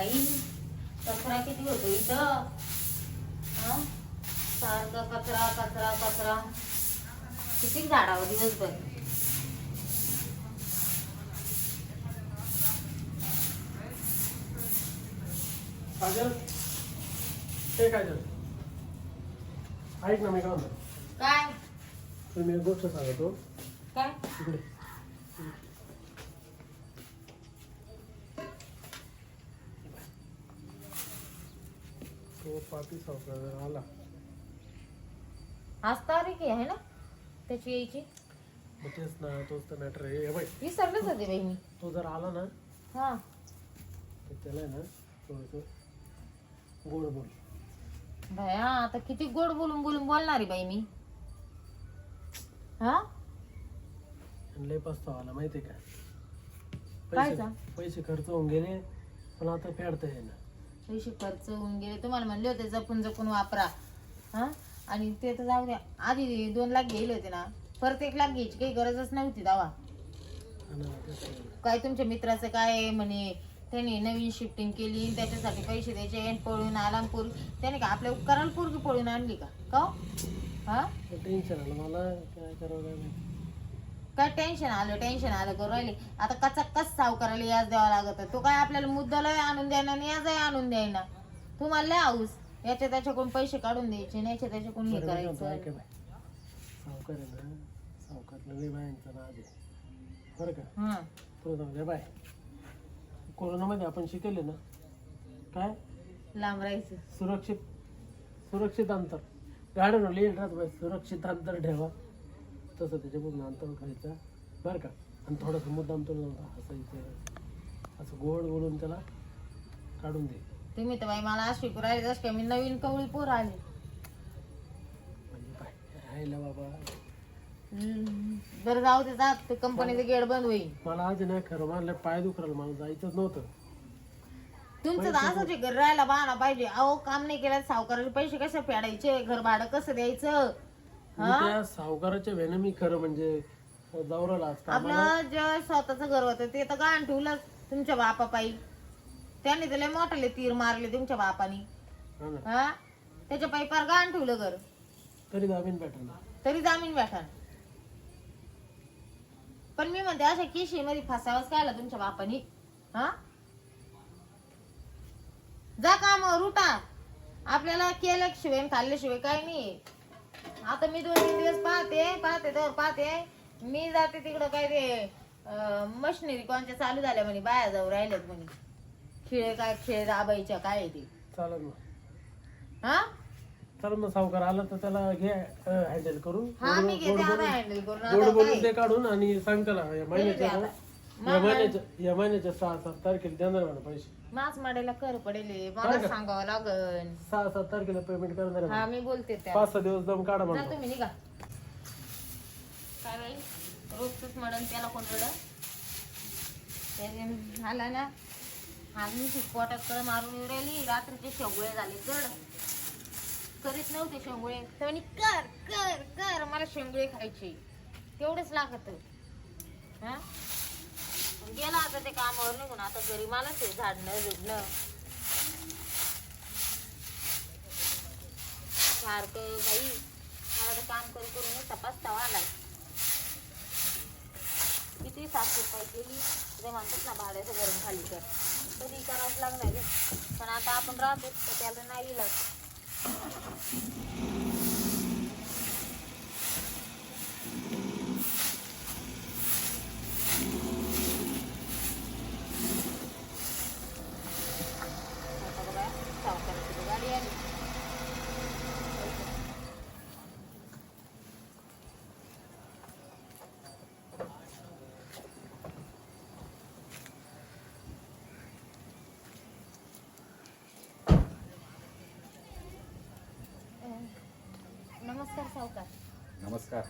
बाई कचरा किती होतो इथं? हा? सारखं कचरा कचरा कचरा. किती झाडावं दिवसभर? काजल ते काजल ऐक ना मी काय म्हणतो. काय? तुम्ही एक गोष्ट सांगतो. काय? इकडे. तो पापी सावकार आला. आज तारीख आहे ना? त्याची यायची. मग तेच ना तोच तर मॅटर आहे. हे बाई. विसरलेच होते बाई मी तो जर आला ना हा. तर त्याला आहे ना थोडस गोड बोल. भया आता किती गोड बोलून बोलून बोलणार आहे बाई मी. हा? आणि लय पस्तावा आला माहितीये का? काय पैसे जा? पैसे खर्च होऊन गेले पण आता फेडता येईना. पैसे खर्च होऊन गेले. तुम्हाला म्हणले होते जपून जपून वापरा. हा? आणि ते तर जाऊ द्या. आधी दोन लाख घ्यायले होते ना. परत एक लाख घ्यायची काही गरजच नव्हती दावा. काय तुमच्या मित्राचं काय आहे म्हणे? त्याने नवीन शिफ्टिंग केली त्याच्यासाठी पैसे द्यायचे आणि पळून आलामपूर. त्याने का आपल्या उपकाराला पोरगी पळून आणली का? का हो? हा? टेन्शन आलं. मला काय करावं काय टेन्शन आलं टेन्शन आलं करू राहिले? आता कचा कस सावकाराला याज द्यावा लागत तो काय आपल्याला मुद्दाला आणून द्यायना आणि याजही आणून द्यायना तुम्हाला लय हाऊस याच्या त्याच्याकडून पैसे काढून द्यायचे नाही याच्या त्याच्याकडून हे करायचं. सावकार आहे ना? सावकारला लय बायांचा नाद आहे. बरं का? हं. तुला बाय. कोरोनामध्ये आपण शिकले ना? काय? लांब राहायचं. सुरक्षित सुरक्षित अंतर. गाड्यांवर लिहिलं राहत बाई सुरक्षित अंतर ठेवा. तसं त्याच्यापासून अंतर खायचं बरं का? आणि थोडंसं मुद्दाम तुला हसायचं असं गोड बोलून त्याला काढून दे. तुम्ही तर बाई मला अशी राहिले जस मी नवीन कवळी पोर आली. म्हणजे राहिला बाबा. बरं जाऊ दे जात. ते कंपनीचं गेट बंद होईल. मला आज नाही खरं मला पाय दुखराल मला जायचंच नव्हतं. तुमचं तर आहे, घर राहायला बहाणा पाहिजे. अहो काम नाही केलं सावकाराचे पैसे कसे फेडायचे? घर भाडं कसं द्यायचं? मी त्या सावकाराच्या वेळेनं मी खरं म्हणजे जावराला कामाला आपलं जे स्वतःच घर होतं ते तर गाण ठेवलं तुमच्या बापापायी त्यांनी त्याला मोठाले तीर मारले तुमच्या बापानी. हा ना. हा? त्याच्या पायी पार गाण ठेवलं घर. तरी जामीन भेटेल ना. तरी जामीन भेटा पण मी म्हणते अशा किशी मध्ये फसावच काढला तुमच्या बापानी. हा? जा कामावर उठा. आपल्याला केल्याशिवाय खाल्ल्याशिवाय काही नाही आता मी दोन तीन दिवस पाहते पाहते तर पाहते. मी जाते तिकडं काय ते मशिनरी कोणच्या चालू झाल्या म्हणे बाया जाऊ राहिल्यात म्हणे. खेळ काय खेळ दाबायच्या काय आहे ते? चालेल मग. हा? चालेल मग सावकार आला तर त्याला घे हँडल करून. हा मी घेते आता हँडल करून. गोड आता बोलून काय? ते काढून आणि सांग त्याला या महिन्याच्या या महिन्याच्या या महिन्याच्या सहा सात तारखेला देणार म्हणा पैसे. मास माडायला कर पडेल. मला? सांगावं लागल सहा सात तारखेला पेमेंट करणार हा. मी बोलते त्या. पाच सहा दिवस दम काढा जा तुम्ही निघा. काय बाई रोजच मडन त्याला कोण रड आला ना. आज मी पोटात कळ मारून राहिली. रात्रीचे शेवगुळे झाले. जड. करीत नव्हते तर म्हणे, कर कर कर. मला शेंगुळे खायचे. तेवढेच लागत. हा? गेला आता ते कामावर निघून. आता घरी मलाच आहे झाडणं झुडणं. सारखं बाई मला तर काम करू करून नुसता पस्तावा आलाय. किती साफसफाई केली. ते म्हणतात ना भाड्याचं गरम खाली कर. कधी करावंच लागणार पण आता आपण राहतो तर त्याला नाही लागत आता बघा सावकाराची गाडी आली नमस्कार सावकार. नमस्कार.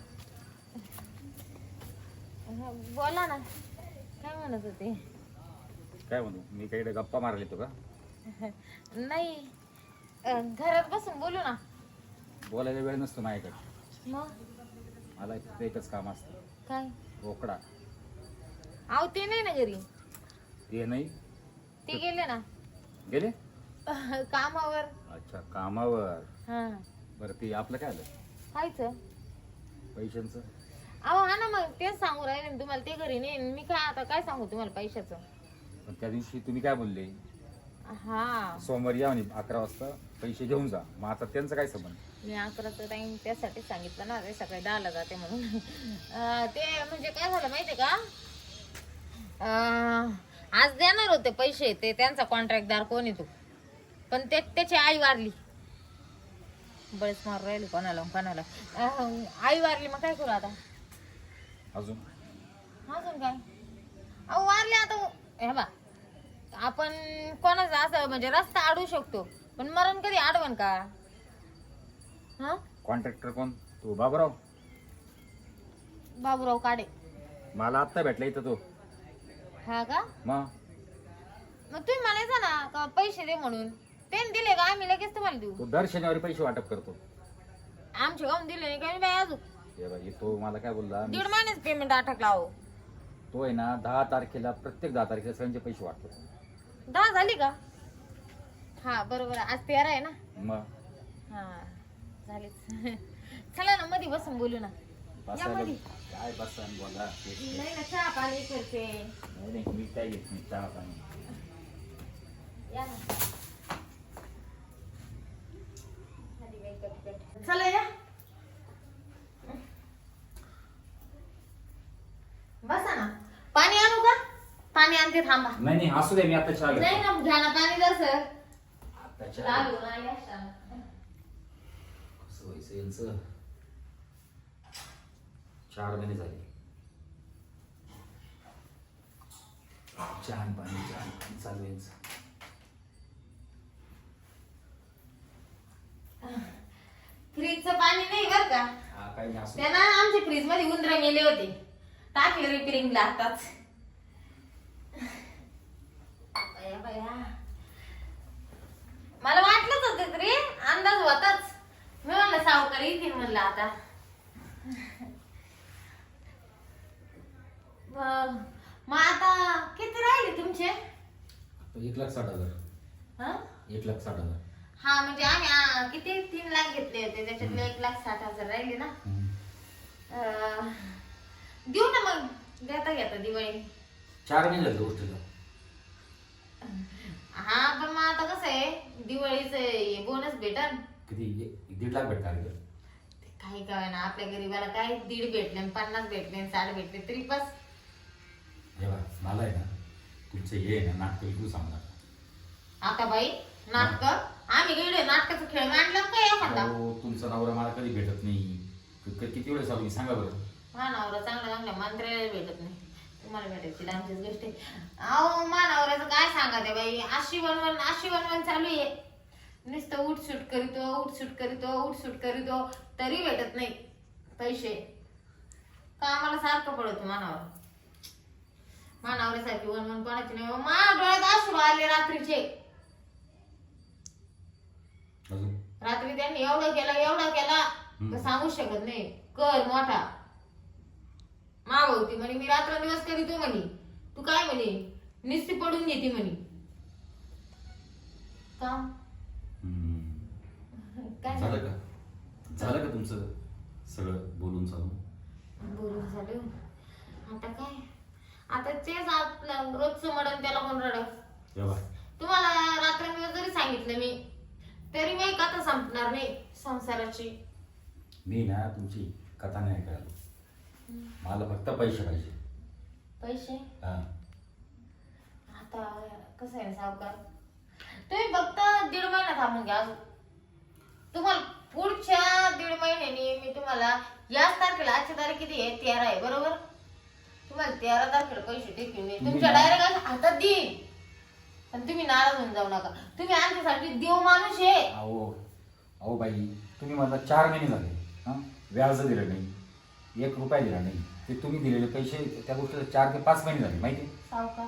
बोला ना. काय म्हणत होते? काय म्हणू? मी काही गप्पा मारले तो का? नाही. अं, घरात बसून बोलू ना. बोलायला वेळ नसतो माझ्याकडे. मग? मला फक्त एकच काम असतं. काय? रोकडा. आव ते नाही ना घरी. ते नाही. ते गेले ना. गेले? कामावर. अच्छा कामावर. हा. बरं ते आपलं काय आलं? खायचं? पैशांचं. अहो हा ना मग तेच सांगू राहिले ना तुम्हाला ते घरी नाही मी काय आता काय सांगू तुम्हाला पैशाचं? पण त्या दिवशी तुम्ही काय बोलले? हा. सोमवारी या म्हणे अकरा वाजता पैसे घेऊन जा. मग आता त्यांचं काय संबंध? मी अकराचा टाइम त्यासाठी सांगितलं ना ते सकाळी दहाला जाते म्हणून. अं, ते म्हणजे काय झालं माहितीये का? अं, आज देणार होते पैसे ते त्यांचा कॉन्ट्रॅक्टदार कोण आहे तो? पण ते त्याची आई वारली. बरेच मार राहिले कोणाला कोणाला. अं, आई वारली मग काय करू आता? अजून? अजून काय? अहो वारले आता. हे बा आपण कोणाचा असं म्हणजे रस्ता अडवू शकतो पण मरण कधी अडवण का? हा? कॉन्ट्रॅक्टर कोण? तो बाबराव? बाबूराव काडे. मला आत्ता भेटला इथं तो. हा का? मग? मग तुम्ही म्हणायचं ना का पैसे दे म्हणून? त्यांनी दिले का? आम्ही लगेच तुम्हाला देऊ. तो दर शनिवारी पैसे वाटप करतो. आमचे गाऊन दिले नाही काही बाय अजून? हे बाई तो मला काय बोलला? मी- दीड महिन्याच पेमेंट अटकला हो तो आहे ना दहा तारखेला प्रत्येक दहा तारखेला सगळ्यांचे पैसे वाटतो. दहा झाली का? हा बरोबर आहे. आज तेरा आहे ना? मग? हा झालीच. चला ना मध्ये बसून बोलू ना. बसायला. काय बसा आणि बोला? तेच ते. नाही ना चहा पाणी करते. नाही नाही मी काय घेत नाही चहा पाणी. या ना झाली बाई कटकट. चला या. बसा ना. पाणी आणू का? पाणी आणते थांबा. नाही नाही असू दे मी आता चहा नाही ना घ्या ना पाणी आता चहा. चालू ना या शाळा. कसं व्हायचं यांचं? चार महिने झाले. चहा आणि पाणी चहा आणि पाणी चालू आहे यांचं. फ्रीजचं पाणी नाही बर का हा काही नाही असू. दे. त्यांना आमच्या फ्रीजमध्ये उंदर गेले होते. टाकले बया बया. मला वाटलंच होतं तरी अंदाज होताच. मी म्हणलं सावकार येतील म्हणलं आता. ब- मग आता किती राहिले तुमचे? आता एक लाख साठ हजार. हा? एक लाख साठ हजार. हा म्हणजे आम्ही आ, किती? तीन लाख घेतले होते. त्याच्यातले एक लाख साठ हजार राहिले ना. अं, देऊ ना मग. देता घेता दिवाळी. चार महिने झाले. गोष्टीला हा पण मग आता कसं आहे? दिवाळीचं बोनस भेटन. किती? एक- दीड लाख भेटणार आहे का? काही काय ना आपल्या गरीबाला काय दीड भेटले आणि पन्नास भेटले आणि साठ भेटले तरी बस. हे बघा, मला आहे ना तुमचं हे आहे ना नाटक सांगणार आता बाई नाटक? आम्ही गेले नाटकाचा खेळ मांडला काय एखादा अहो, तुमचा नवरा मला कधी भेटत नाही? क- क- किती वेळ चालू मी सांगा बरं. मानावर चांगल्या चांगल्या मंत्र्याला भेटत नाही. तुम्हाला भेटायची लांबचीच गोष्ट आहे. अहो मानावराचं काय सांगा ते बाई? अशी बनवण अशी बनवण चालू आहे. नुसतं उठसूट करीतो उठसूट करीतो उठसूट करीतो तरी भेटत नाही पैसे. कामाला सारखं पडतो मानावर मानावऱ्यासारखी वनवन कोणाची नाही. मा डोळ्यात अश्रू आले रात्रीचे अजून रात्री त्यांनी एवढं केलं एवढं केला तर सांगू शकत नाही. कर मोठा. मावती म्हणे मी रात्र दिवस करीतो म्हणे? तू काय म्हणे? निस्ती पडून घेते म्हणे. काम हम्म. काय झालं का? झालं का तुमचं सगळं बोलून चालून? बोलून झालं आता काय? आता तेच आपलं रोजचं मडण त्याला कोण रड तेव्हा. तुम्हाला रात्रंदिवस जरी सांगितलं मी तरी मी कथा संपणार नाही संसाराची. मी ना तुमची कथा नाही ऐकायला मला फक्त पैसे पाहिजे. पैसे? हा. आता कसं आहे ना सावकार? तुम्ही फक्त दीड महिना थांबून घ्या अजून. तुम्हाला पुढच्या दीड महिन्यानी मी तुम्हाला याच तारखेला आजची तारीख किती आहे? तेरा आहे बरोबर? तुम्हाला तेरा तारखेला पैसे टेकून मी. तुमच्या डायरेक्ट हातात देईन. पण तुम्ही नाराज होऊन जाऊ नका. तुम्ही आमच्यासाठी देव माणूस आहे. अहो अहो बाई तुम्ही मला चार महिने झाले हा? व्याज दिलं नाही एक रुपया दिला नाही. ते तुम्ही दिलेले पैसे त्या गोष्टीला चार ते पाच महिने झाले माहिती? आहे? सावकार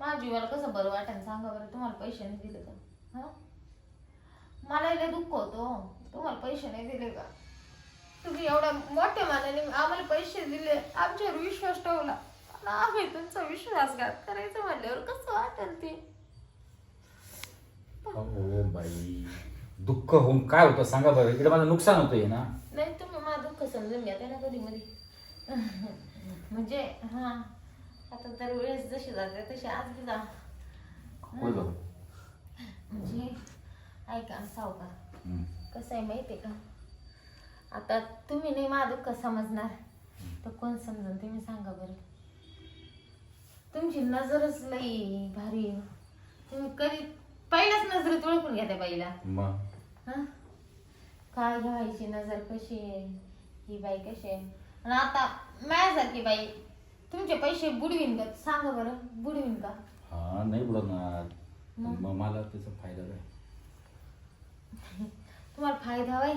माझ्या जीवाला कसं बरं वाटेल सांगा बरं तुम्हाला पैसे नाही दिले का? हा? मला लय दुःख होतो तुम्हाला पैसे नाही दिले का? तुम्ही एवढ्या मोठ्या मानाने आम्हाला पैसे दिले आमच्यावर विश्वास ठेवला. आणि आम्ही तुमचा विश्वासघात करायचं म्हणल्यावर कसं वाटेल ते? बाई. दुःख होऊन काय होतं सांगा बरं. इकडे माझं नुकसान होतंय ना. नाही तुम्ही माझं दुःख समजून घ्या ना कधी मध्ये म्हणजे हा आता तर वेळेस जशी जाते तशी आज बी जा. पुढे जाऊ म्हणजे ऐका हम्म. कसं आहे माहिती आहे का? आता तुम्ही नाही माझं दुःख समजणार. तर कोण समजून तुम्ही सांगा बरं. तुमची नजरच लई भारी आहे. तुम्ही कधी पहिल्याच नजरेत ओळखून घ्या त्या बाईला. मग? हं? काय घ्यायची नजर कशी आहे? ही बाई कशी आहे? आणि आता माझ्यासारखी बाई तुमचे पैसे बुडवीन का? सांगा बरं बुडवीन का? हा नाही बुडवणार. मग? मग मला त्याचा फायदा काय? तुम्हाला फायदा बाई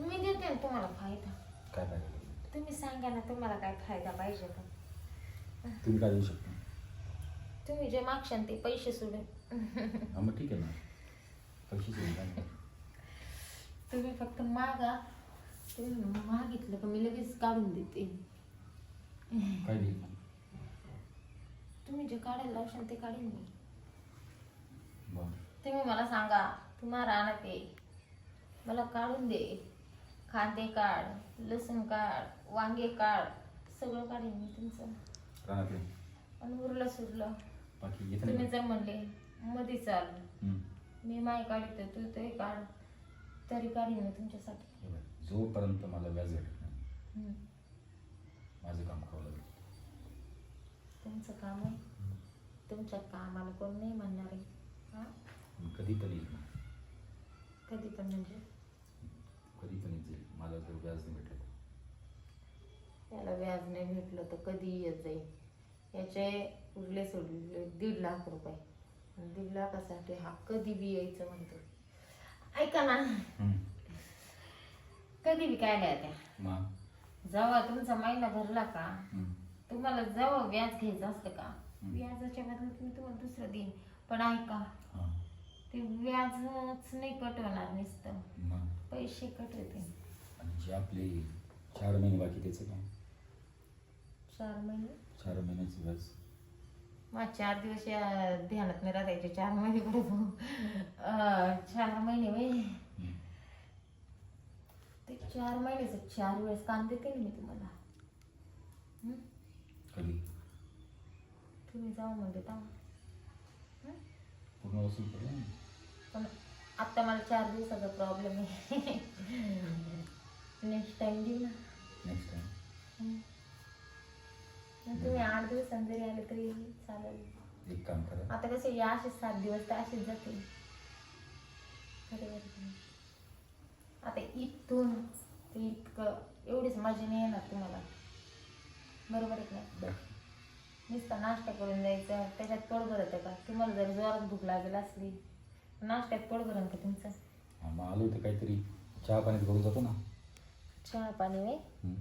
मी देते ना तुम्हाला फायदा. काय फायदा? तुम्ही सांगा ना तुम्हाला काय फायदा पाहिजे का? तुम्ही काय देऊ शकता? तुम्ही जे मागशाल ते पैसे सोडून हा मग ठीक आहे ना पैसे. तुम्ही फक्त मागा तुम्ही मागितलं का मी लगेच काढून देते काय देईल तुम्ही जे काढायला लावशाल ते काढीन मी बरं तुम्ही मला सांगा तुम्हाला राहणार ते मला काढून दे कांदे काढ लसूण काढ वांगे काढ सगळं काढीन मी तुमचं राहणार आणि उरलं सुरलं बाकी येतं तुम्ही जर म्हणले मध्ये चाल. मी माय काढते तू ते काढ. तरी काढीन मी तुमच्यासाठी. हे बघ, जोपर्यंत मला व्याज भेटत नाही हम्म. माझं काम खावं लागेल. तुमचं काम आहे? तुमच्या कामाला कोण नाही म्हणणार आहे. हा? मी कधी पण येईल. कधी पण म्हणजे? कधी पण येईल. मला जर व्याज नाही भेटलं त्याला व्याज नाही भेटलं तर कधी येत जाईल? याचे उरले सोडले दीड लाख रुपये. दीड लाखासाठी हा कधी बी यायचं म्हणतो. ऐका ना. कधी बी काय त्या जेव्हा तुमचा महिना भरला का. तुम्हाला जेव्हा व्याज घ्यायचं असतं का. व्याजाच्या बदल्यात मी तुम्हाला दुसरं देईन. पण ऐका. ते व्याजच नाही कट होणार नुसतं पैसे कट होते आणि जे आपले चार महिने बाकी त्याचं काय? चार महिने? चार महिन्याचं व्याज. मग चार दिवस या ध्यानात नाही राहायचे चार महिने कुठे चार महिने वय. ते चार महिन्याचं चार वेळेस काम देते मी तुम्हाला. तुम्ही जाऊ म्हणजे. पण आत्ता मला चार दिवसाचा प्रॉब्लेम आहे. नेक्स्ट टाइम देऊ ना. नेक्स्ट टाइम तुम्ही आठ दिवसांनी जरी आले तरी चालेल. एक काम करा. आता कसे या असे सात दिवस तर असेच जातील. खरे बरं की नाही? आता इथून ते इतकं एवढीच मजा नाही येणार तुम्हाला. बरोबर आहे का नाही? बाकी नुसता नाश्ता करून जायचं त्याच्यात पोट भरतं का? तुम्हाला जर जोरात भूक लागेल असली नाश्त्यात पोट भरण का तुमचं? हा, मग आलो तर काहीतरी चहा पाण्यात घेऊन जातो ना. चहा पाणी वे हम्म.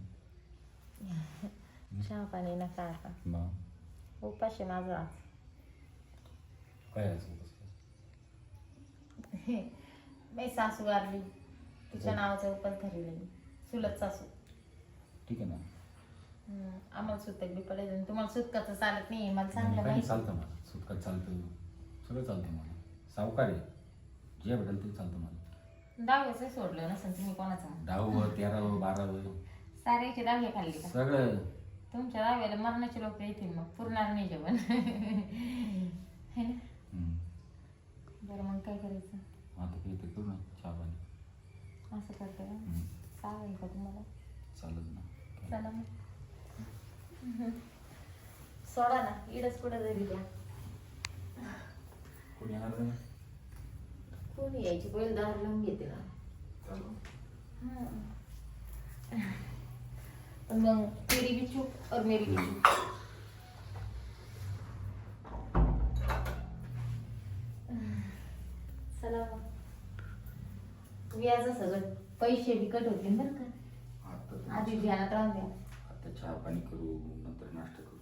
चहा पाणी नका आता मग आहे माझा. काय आहे असं कसं? मी सासू वारली तिच्या नावाचा उपास धरले चुलत सासू ठीक आहे ना हम्म, आम्हाला सुतक बी पडायचं तुम्हाला सुतकाचं चालत नाही मला चांगलं काही माहिती चालतं मला सुटका चालतं सगळं चालतं मला सावकार आहे जे भेटेल ते चालतं मला दहाव्याचं सोडलं नसेल तुम्ही कोणाचं दहावं तेरावं बारावं साऱ्याचे दहावे खाल्ले का सगळं तुमच्या दहाव्याला मरणाचे लोक येतील मग. पुरणार नाही जेवण. है ना. बरं मग काय करायचं? आता काहीतरी करू ना चहा पाणी. असं करते का? हम्म. चालेल का तुम्हाला? चालेल ना. चला मग. सोडा ना इडच पुढे जरी द्या. कोणी येणार नाही कोणी यायची? पहिले दार लावून घेते ना. हं. मग तेरी भी चूक और मेरी भी चूक चला मग व्याज सगळं पैसे बिकट होतील बरं का आता आधी ध्यानात राहून द्या आता चहा पाणी करू नंतर नाश्ता करू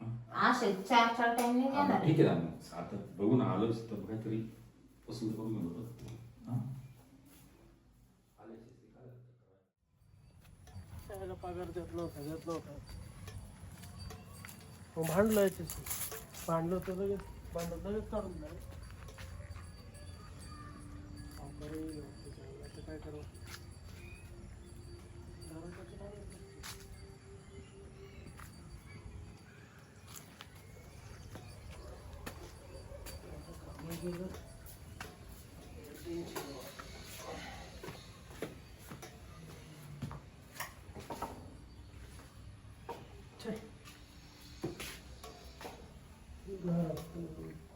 हं? असे चार चार टाइम नाही देणार ठीक आहे ना मग. आता बघू ना आलोच तर काहीतरी वसूल करून घेऊ हं? आल्याचे ते काय? त्याला पगार देत नव्हता देत नव्हता मग भांडलं याच्याशी. भांडलं तर लगेच भांडलं लगेच काढून द्या काय करू दाराचं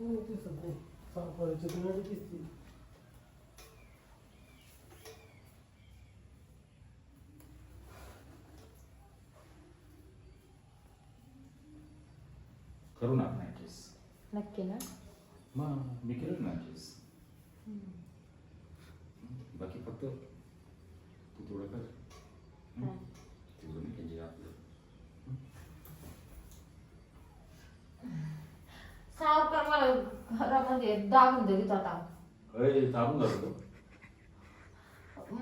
दिसत नाही सापडायचे तुला दिसतील करू ना आपण ऍडजस्ट नक्की ना? मग मी केलं ना बाकी फक्त तू थोडं कर हं? तेवढं मी केलं आपलं सावकार मला घरामध्ये दाबून अय थांबून जातो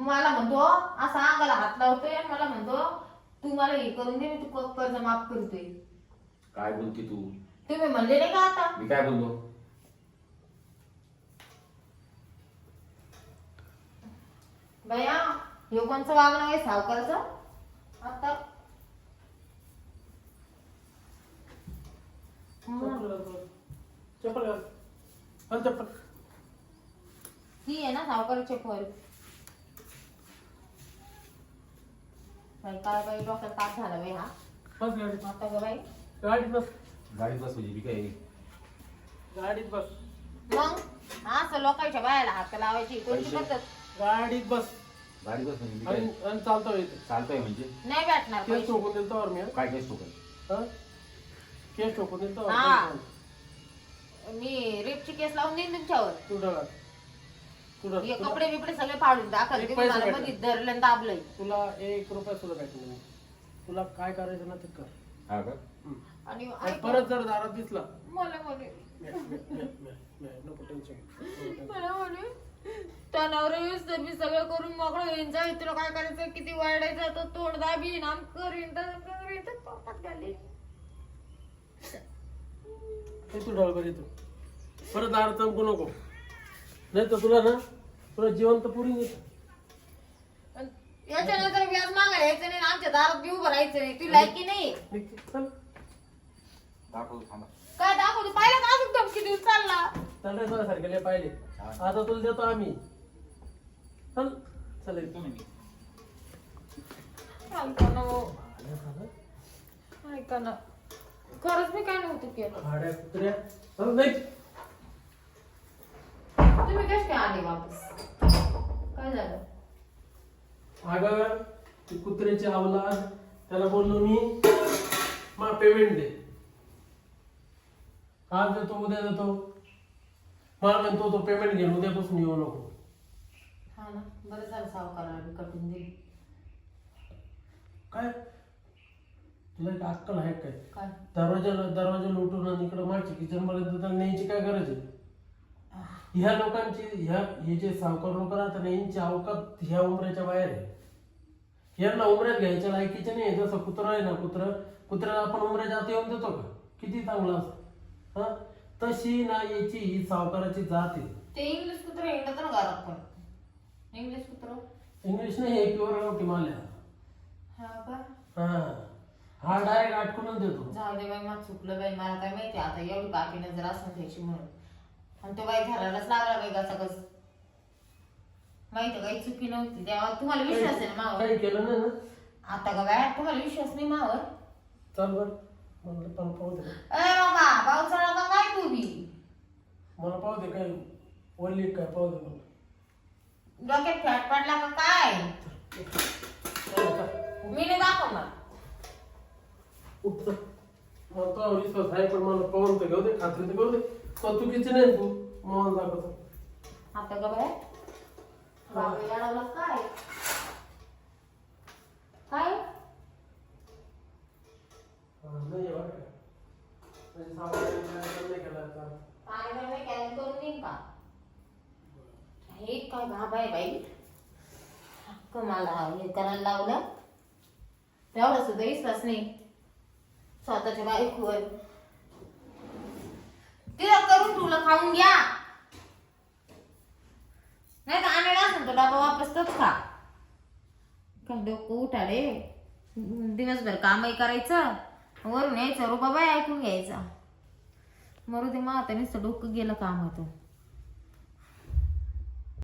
मला म्हणतो असा अंगाला हात लावतोय आणि मला म्हणतो तू मला हे करून दे मी तू कर्ज माफ करतोय. काय बोलती तू? तुम्ही म्हणले नाही का आता? मी काय बोललो? भैया हे कोणचं वागणं आहे सावकारचं? आता. तू. चप्पल घाल. ही आहे ना सावकाराची खोल. बाई काय बाई डोक्यात ताप झाला बाई हा. बस गाडीत. आता ग बाई. गाडीत बस. गाडीत बस म्हणजे मी काय? गाडीत बस. मग? असं लोकांच्या बायाला हात लावायची. कोणती पैसे? पद्धत गाडीत बस. गाडीत बस म्हणजे मी आणि काय? आणि चालतो इथे. चालतोय म्हणजे? नाही भेटणार केस पैसे. ठोकून दिल तर मी काय केस हा? ठोकून दिल हा. मी रेपची केस लावून देईन तुमच्यावर. हे कपडे बिपडे सगळे फाडून टाकल एक तुम्ही पैसा मला भेटेल. मध्ये धरलं दाबलंय. तुला एक रुपया सुद्धा भेटणार नाही. तुला काय करायचं ना ते कर. हा का? हम्म. आणि परत जर दारात दिसला. मला म्हणे. म्या, म्या, म्या, म्या, म्या, नको टेन्शन मला म्हणे तणावर येऊस तर मी सगळं करून मोकळं होईन. तुला काय करायचं? किती वाढायचं? तर तोंड दाबीन. आम करीन तसं करीन. तर घालीन. हे तू येतो. परत दारात चमकू नको. नाही तर तुला ना तुला जिवंत पुरी येत आणि याच्यानंतर व्याज मागायला यायचं नाही आणि आमच्या दारात बी उभं राहायचं नाही. तू लायकी नाही? चल. दाखव थांबा. काय दाखवतो? पाहिलं का अजून धमकी देऊन चालला? चाललंय तुझ्यासारखे लय पाहिले आता तुला देतो आम्ही. चल. चल येतो. ना मी ऐका ना हो. ऐका ना. खरंच मी काय नव्हतं केलं? खाड्या कुत्र्या. चल नाही तुम्ही काय आले वापस? काय झालं? अगं ती कुत्र्याची त्याला बोललो मी मा पेमेंट दे. आज देतो उद्या देतो. मला म्हणतो तो पेमेंट घेऊन उद्यापासून येऊ नको. हा ना बरं झालं सावकाराला बी कटून दिली. काय? तुला एक अक्कल आहे काय? काय? दरवाजा दरवाजा लुटून आणि इकडं मागच्या किचन तर न्यायची काय गरज आहे? ह्या लोकांची ह्या हे जे सावकार लोक राहतात यांची अवकात ह्या उमऱ्याच्या बाहेर आहे. यांना उमऱ्यात घ्यायच्या लायकीचे नाही जसं कुत्रा आहे ना कुत्र कुत्र्याला आपण उमऱ्याच्या आत येऊन देतो का? किती चांगलं असतं हा? तशी ना याची ही सावकाराची जात आहे. ते इंग्लिश कुत्र हिंडत ना घरात पण. इंग्लिश कुत्र? इंग्लिश नाही हे प्युअर गावठी माल आहे हा का? हा. हा डायरेक्ट आटकूनच देतो. जाऊ दे बाई मला चुकलं बाई मला काय माहिती आता एवढी बाकी नजर असं द्यायची म्हणून. आणि तो बाई घरालाच लागला बाई कसा कस माहिती काही चुकी नव्हती. तेव्हा तुम्हाला विश्वास आहे ना मावर काही केलं नाही ना? आता का बाय तुम्हाला विश्वास नाही मावर चल बर. म्हणलं पण पाहू दे. अरे बाबा पावसाळा का काय तू बी? मला पाहू दे काय वल्ली काय पाहू दे मला डोक्यात फॅट पडला का काय? चल, चल. मी नाही दाखवणार उठ. मला तो विश्वास आहे पण मला पाहून तर घेऊ दे खात्री तर घेऊ दे. तो चुकीची नाही तू मोहन दाखवतो. आता का बाय बाबा येडावला काय? काय? नाही आहे बरं का. म्हणजे सावकाराने काय नाही केलं आता. काय बाई बाई काय करून का हे काय बाबा आहे बाई? मला हे करायला लावलं. तेवढा सुद्धा विश्वास नाही. स्वतःच्या बायकोवर. तिला करून तुला खाऊन घ्या. नाही तर आणायला डबा वापस तच खा. डोकं उठाडे. दिवसभर कामही करायचं वरून यायचं रुबाबाई ऐकून घ्यायचा. मरू दे मग आता नुसतं डोकं गेलं कामातून.